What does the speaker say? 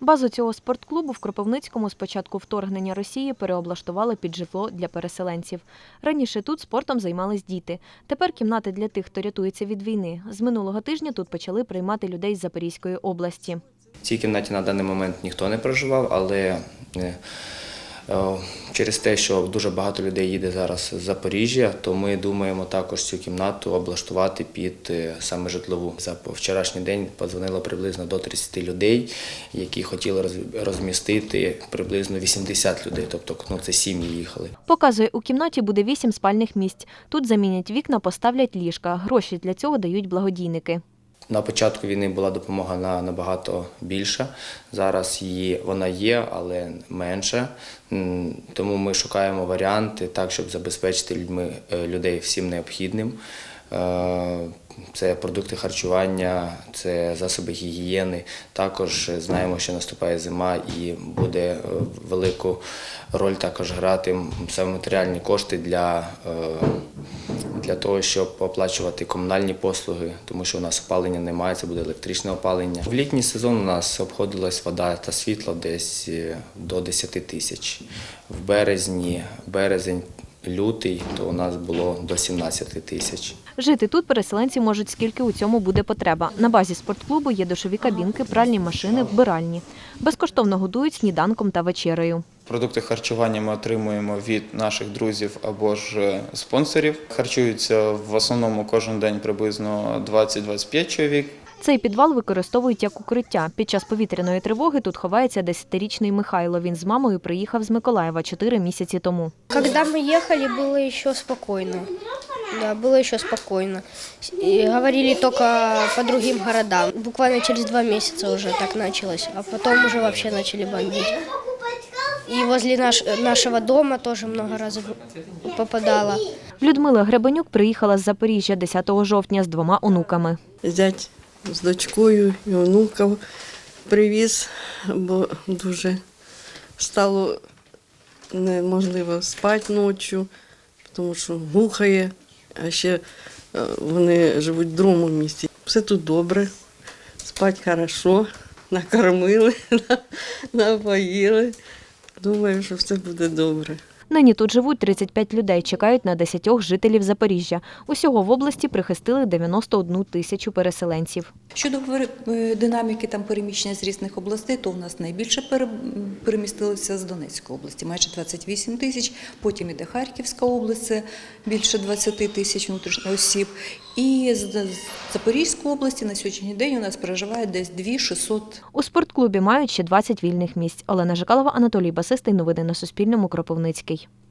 Базу цього спортклубу в Кропивницькому з початку вторгнення Росії переоблаштували під житло для переселенців. Раніше тут спортом займались діти. Тепер кімнати для тих, хто рятується від війни. З минулого тижня тут почали приймати людей з Запорізької області. В цій кімнаті на даний момент ніхто не проживав, але е, через те, що дуже багато людей їде зараз з Запоріжжя, то ми думаємо також цю кімнату облаштувати під е, саме житлову. За вчорашній день подзвонило приблизно до 30 людей, які хотіли розмістити приблизно 80 людей, тобто ну, це сім'ї їхали. Показує, у кімнаті буде вісім спальних місць. Тут замінять вікна, поставлять ліжка. Гроші для цього дають благодійники. На початку війни була допомога на набагато більша. Зараз її вона є, але менша. Тому ми шукаємо варіанти так, щоб забезпечити людьми е, людей всім необхідним. Е, Це продукти харчування, це засоби гігієни. Також знаємо, що наступає зима і буде е, велику роль також грати саме матеріальні кошти для для того, щоб оплачувати комунальні послуги, тому що у нас опалення немає, це буде електричне опалення. В літній сезон у нас обходилась вода та світло десь е, до 10 тисяч. В березні, березень, лютий, то у нас було до 17 тисяч. Жити тут переселенці можуть скільки у цьому буде потреба. На базі спортклубу є душові кабінки, пральні машини, вбиральні. Безкоштовно годують сніданком та вечерею. Продукти харчування ми отримуємо від наших друзів або ж е, спонсорів. Харчуються в основному кожен день приблизно 20-25 чоловік. Цей підвал використовують як укриття. Під час повітряної тривоги тут ховається 10-річний Михайло. Він з мамою приїхав з Миколаєва 4 місяці тому. Когда мы ехали, было еще спокойно. Да, было еще спокойно. И говорили только по другим городам. Буквально через два месяца уже так началось, а потом уже вообще начали бомбить. И возле наш, нашего дома тоже много раз попадало. Людмила Гребенюк приїхала з Запоріжжя 10 жовтня з двома онуками. Зять з дочкою і онуків привіз, бо дуже стало неможливо спати ночі, тому що гухає, а ще е, вони живуть в другому місті. Все тут добре, спати хорошо, накормили, напоїли. Думаю, що все буде добре. Нині тут живуть 35 людей, чекають на 10 жителів Запоріжжя. Усього в області прихистили 91 тисячу переселенців. Щодо е, динаміки там переміщення з різних областей, то у нас найбільше пере- перемістилося з Донецької області, майже 28 тисяч. Потім іде Харківська область, це більше 20 тисяч внутрішніх осіб. І з з Запорізької області на сьогоднішній день у нас проживає десь 2600 У спортклубі мають ще 20 вільних місць. Олена Жикалова, Анатолій Басистий. Новини на Суспільному. Кропивницький. Bye.